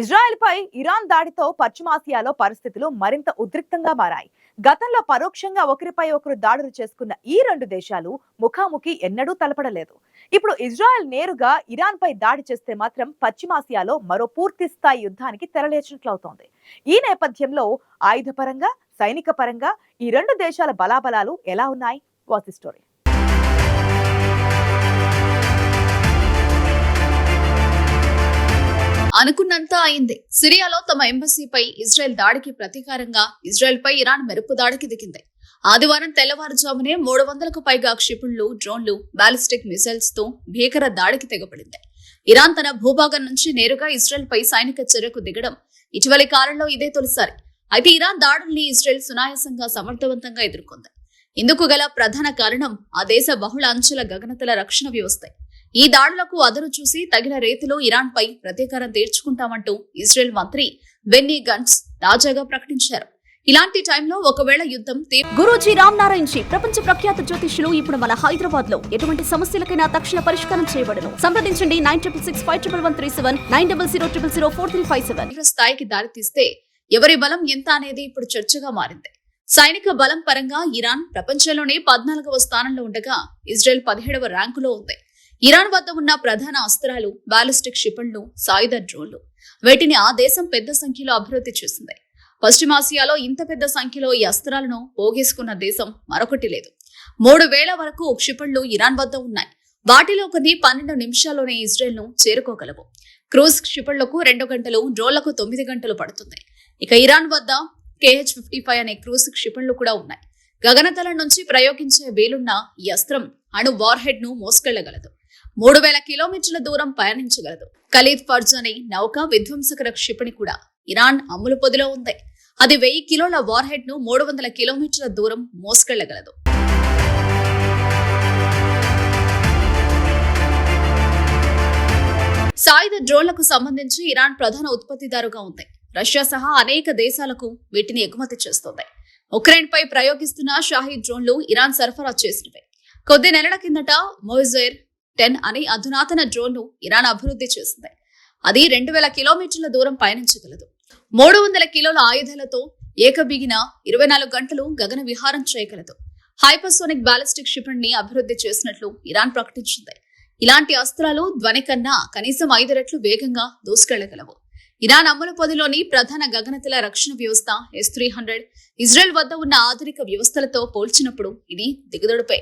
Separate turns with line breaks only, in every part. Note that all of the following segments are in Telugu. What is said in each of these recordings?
ఇజ్రాయెల్ పై ఇరాన్ దాడితో పశ్చిమాసియాలో పరిస్థితులు మరింత ఉద్రిక్తంగా మారాయి. గతంలో పరోక్షంగా ఒకరిపై ఒకరు దాడులు చేసుకున్న ఈ రెండు దేశాలు ముఖాముఖి ఎన్నడూ తలపడలేదు. ఇప్పుడు ఇజ్రాయెల్ నేరుగా ఇరాన్ పై దాడి చేస్తే మాత్రం పశ్చిమాసియాలో మరో పూర్తి స్థాయి యుద్ధానికి తెరలేచినట్లవుతోంది. ఈ నేపథ్యంలో ఆయుధపరంగా సైనిక పరంగా ఈ రెండు దేశాల బలాబలాలు ఎలా ఉన్నాయి? వాసి స్టోరీ.
అనుకున్నంత అయింది. సిరియాలో తమ ఎంబసీపై ఇజ్రాయెల్ దాడికి ప్రతీకారంగా ఇజ్రాయెల్ పై ఇరాన్ మెరుపు దాడికి దిగింది. ఆదివారం తెల్లవారుజామునే మూడు వందలకు పైగా క్షిపణులు డ్రోన్లు బాలిస్టిక్ మిసైల్స్తో భీకర దాడికి తెగబడింది. ఇరాన్ తన భూభాగం నుంచి నేరుగా ఇజ్రాయెల్ పై సైనిక చర్యకు దిగడం ఇటీవలి కాలంలో ఇదే తొలిసారి. అయితే ఇరాన్ దాడుల్ని ఇజ్రాయెల్ సునాయాసంగా సమర్థవంతంగా ఎదుర్కొంది. ఇందుకు గల ప్రధాన కారణం ఆ దేశ బహుళ అంచుల గగనతల రక్షణ వ్యవస్థ. ఈ దాడులకు అదరు చూసి తగిన రీతిలో ఇరాన్ పై ప్రతీకారం తీర్చుకుంటామంటూ ఇజ్రాయెల్ మంత్రి బెన్నీ గన్స్ తాజాగా ప్రకటించారు. ఇలాంటి టైంలో ఒకవేళ యుద్ధం
గురూజీ రామ్ నారాయణ్ జీ ప్రపంచ ప్రఖ్యాత జ్యోతిష్యులు ఇప్పుడు మన హైదరాబాద్లో ఎటువంటి సమస్యలకైనా తక్షణ పరిష్కారం చేయబడను. సంప్రదించండి nine triple six five triple one three seven nine double zero triple zero four three five seven.
స్థాయికి దారితీస్తే ఎవరి బలం ఎంత అనేది ఇప్పుడు చర్చగా మారింది. సైనిక బలం పరంగా ఇరాన్ ప్రపంచంలోనే పద్నాలుగవ స్థానంలో ఉండగా ఇజ్రాయెల్ పదిహేడవ ర్యాంకులో ఉంది. ఇరాన్ వద్ద ఉన్న ప్రధాన అస్త్రాలు బాలిస్టిక్ క్షిపణులు సాయుధ డ్రోన్లు. వీటిని ఆ దేశం పెద్ద సంఖ్యలో అభివృద్ధి చేసింది. పశ్చిమాసియాలో ఇంత పెద్ద సంఖ్యలో ఈ అస్త్రాలను పోగేసుకున్న దేశం మరొకటి లేదు. మూడు వేల వరకు క్షిపణులు ఇరాన్ వద్ద ఉన్నాయి. వాటిలో కొన్ని పన్నెండు నిమిషాల్లోనే ఇజ్రాయెల్ను చేరుకోగలవు. క్రూజ్ క్షిపణులకు రెండు గంటలు డ్రోన్లకు తొమ్మిది గంటలు పడుతుంది. ఇక ఇరాన్ వద్ద కేహెచ్ ఫిఫ్టీ ఫైవ్ అనే క్రూజ్ క్షిపణులు కూడా ఉన్నాయి. గగనతలం నుంచి ప్రయోగించే వీలున్న ఈ అస్త్రం అణు వార్ హెడ్ను మోసుకెళ్ళగలదు. మూడు వేల కిలోమీటర్ల దూరం పయనించగలదు. ఖలీద్ ఫర్జ్ అనే నౌక విధ్వంసకర క్షిపణి కూడా. ఇరాన్ అమ్ములు పొదిలో ఉంది. అది వెయ్యి కిలోల వార్ హెడ్ను మూడు వందల కిలోమీటర్ల దూరం మోసుకెళ్ళగలదు. సాయుధ డ్రోన్లకు సంబంధించి ఇరాన్ ప్రధాన ఉత్పత్తిదారుగా ఉంది. రష్యా సహా అనేక దేశాలకు వీటిని ఎగుమతి చేస్తోంది. ఉక్రెయిన్ పై ప్రయోగిస్తున్న షాహీద్ డ్రోన్లు ఇరాన్ సరఫరా చేసినవి. కొద్ది నెలల కిందట మోజైర్ టెన్ అనే అధునాతన డ్రోన్ను ఇరాన్ అభివృద్ధి చేసింది. అది రెండు వేల కిలోమీటర్ల దూరం పయనించగలదు. మూడు వందల కిలోల ఆయుధాలతో ఏకబిగిన ఇరవై నాలుగు గంటలు గగన విహారం చేయగలదు. హైపర్సోనిక్ బ్యాలిస్టిక్ క్షిపణిని అభివృద్ధి చేసినట్లు ఇరాన్ ప్రకటించింది. ఇలాంటి అస్త్రాలు ధ్వని కన్నా కనీసం ఐదు రెట్లు వేగంగా దూసుకెళ్ళగలవు. ఇరాన్ అమలు పొదిలోని ప్రధాన గగనతల రక్షణ వ్యవస్థ ఎస్ త్రీ హండ్రెడ్ ఇజ్రాయెల్ వద్ద ఉన్న ఆధునిక వ్యవస్థలతో పోల్చినప్పుడు ఇది దిగుదడుపై.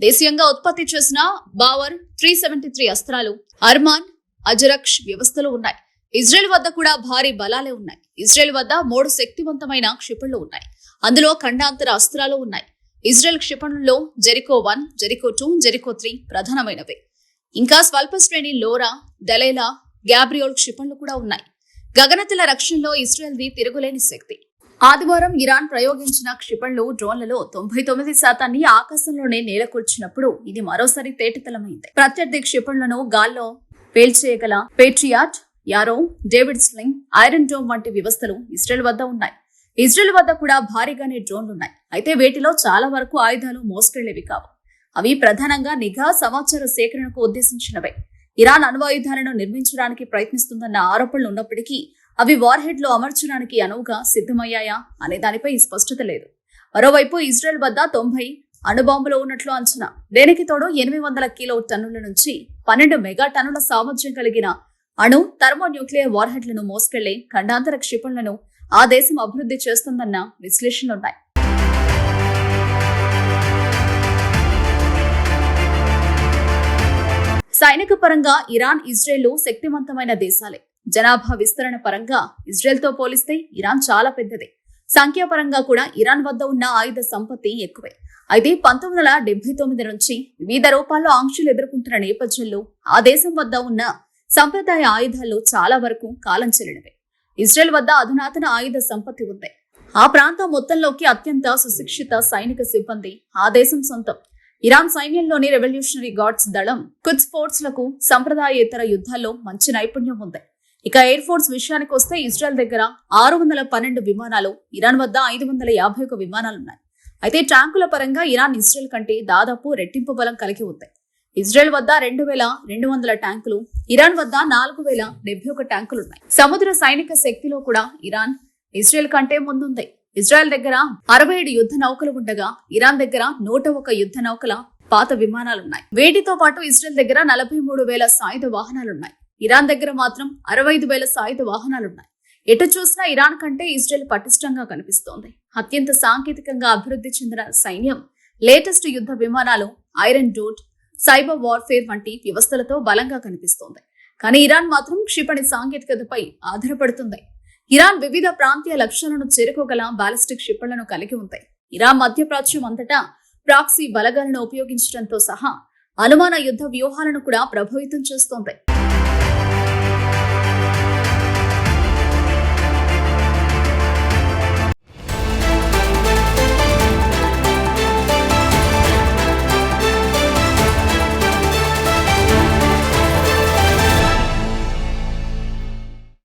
దేశీయంగా ఉత్పత్తి చేసిన బావర్ త్రీ సెవెంటీ త్రీ అస్త్రాలు అర్మాన్ అజరక్ష్ వ్యవస్థలు ఉన్నాయి. ఇజ్రాయెల్ వద్ద కూడా భారీ బలాలే ఉన్నాయి. ఇజ్రాయెల్ వద్ద మూడు శక్తివంతమైన క్షిపణులు ఉన్నాయి. అందులో ఖండాంతర అస్త్రాలు ఉన్నాయి. Israel క్షిపణుల్లో Jericho one Jericho two Jericho three ప్రధానమైనవి. ఇంకా స్వల్ప శ్రేణి లోరా డెలైలా గ్యాబ్రియోల్ క్షిపణులు కూడా ఉన్నాయి. గగనతల రక్షణలో ఇజ్రాయెల్ది తిరుగులేని శక్తి. ఆదివారం ఇరాన్ ప్రయోగించిన క్షిపణులు డ్రోన్లలో తొంభై తొమ్మిది శాతాన్ని ఆకాశంలోనే నేలకూర్చినప్పుడు ఇది మరోసారి తేటతలమైంది. ప్రత్యర్థి క్షిపణులను గాల్లో పేల్చేయగల Patriot Arrow David Sling Iron Dome వంటి వ్యవస్థలు ఇజ్రాయెల్ వద్ద ఉన్నాయి. ఇజ్రాయెల్ వద్ద కూడా భారీగానే డ్రోన్లున్నాయి అయితే వీటిలో చాలా వరకు ఆయుధాలు మోసుకెళ్ళేవి కావు. అవి ప్రధానంగా నిఘా సమాచార సేకరణకు ఉద్దేశించినవే. ఇరాన్ అణ్వాయుధాలను నిర్మించడానికి ప్రయత్నిస్తుందన్న ఆరోపణలు ఉన్నప్పటికీ అవి వార్ హెడ్లో అమర్చడానికి అనువుగా సిద్ధమయ్యాయా అనే దానిపై స్పష్టత లేదు. మరోవైపు ఇజ్రాయెల్ వద్ద తొంభై అణుబాంబులు ఉన్నట్లు అంచనా. దేనికి తోడు ఎనిమిది వందల కిలో టన్నుల నుంచి పన్నెండు మెగా టన్నుల సామర్థ్యం కలిగిన అణు థర్మోన్యూక్లియర్ వార్ హెడ్లను మోసుకెళ్ళే ఖండాంతర క్షిపణులను ఆ దేశం అభివృద్ధి చేస్తుందన్న విశ్లేషణలున్నాయి. సైనిక పరంగా ఇరాన్ ఇజ్రాయెల్ శక్తివంతమైన దేశాలే. జనాభా విస్తరణ పరంగా ఇజ్రాయెల్తో పోలిస్తే ఇరాన్ చాలా పెద్దది. సంఖ్యాపరంగా కూడా ఇరాన్ వద్ద ఉన్న ఆయుధ సంపత్తి ఎక్కువే. అయితే పంతొమ్మిది వందల డెబ్బై తొమ్మిది నుంచి వివిధ రూపాల్లో ఆంక్షలు ఎదుర్కొంటున్న నేపథ్యంలో ఆ దేశం వద్ద ఉన్న సంప్రదాయ ఆయుధాలు చాలా వరకు కాలం చెల్లినవే. ఇజ్రాయెల్ వద్ద అధునాతన ఆయుధ సంపత్తి ఉంది. ఆ ప్రాంతం మొత్తంలోకి అత్యంత సుశిక్షిత సైనిక సిబ్బంది ఆ దేశం సొంతం. ఇరాన్ సైన్యంలోని రెవల్యూషనరీ గార్డ్స్ దళం కుచ్ స్పోర్ట్స్లకు సంప్రదాయేతర యుద్ధాల్లో మంచి నైపుణ్యం ఉంది. ఇక ఎయిర్ ఫోర్స్ విషయానికి వస్తే ఇజ్రాయెల్ దగ్గర ఆరు వందల పన్నెండు విమానాలు ఇరాన్ వద్ద ఐదు వందల యాభై ఒక విమానాలున్నాయి. అయితే ట్యాంకుల పరంగా ఇరాన్ ఇజ్రాయెల్ కంటే దాదాపు రెట్టింపు బలం కలిగి ఉంది. ఇజ్రాయెల్ వద్ద రెండు వేల రెండు వందల ట్యాంకులు ఇరాన్ వద్ద నాలుగు వేల డెబ్బై ఒక ట్యాంకులు ఉన్నాయి సముద్ర సైనిక శక్తిలో కూడా ఇరాన్ ఇజ్రాయెల్ కంటే ముందుంది. ఇజ్రాయెల్ దగ్గర అరవై ఏడు యుద్ధ నౌకలు ఉండగా ఇరాన్ దగ్గర నూట ఒక యుద్ధ నౌకల పాత విమానాలున్నాయి. వీటితో పాటు ఇజ్రాయెల్ దగ్గర నలభై మూడు వేల సాయుధ వాహనాలున్నాయి. ఇరాన్ దగ్గర మాత్రం అరవై ఐదు వేల సాయుధ వాహనాలున్నాయి. ఎటు చూసినా ఇరాన్ కంటే ఇజ్రాయెల్ పటిష్టంగా కనిపిస్తోంది. అత్యంత సాంకేతికంగా అభివృద్ధి చెందిన సైన్యం లేటెస్ట్ యుద్ధ విమానాలు ఐరన్ డోట్ సైబర్ వార్ఫేర్ వంటి వ్యవస్థలతో బలంగా కనిపిస్తోంది. కానీ ఇరాన్ మాత్రం క్షిపణి సాంకేతికతపై ఆధారపడుతుంది. ఇరాన్ వివిధ ప్రాంతీయ లక్ష్యాలను చేరుకోగల బాలిస్టిక్ క్షిపణులను కలిగి ఉంది. ఇరాన్ మధ్యప్రాచ్యం అంతటా ప్రాక్సీ బలగాలను ఉపయోగించడంతో సహా అనుమాన యుద్ధ వ్యూహాలను కూడా ప్రభావితం చేస్తోంది.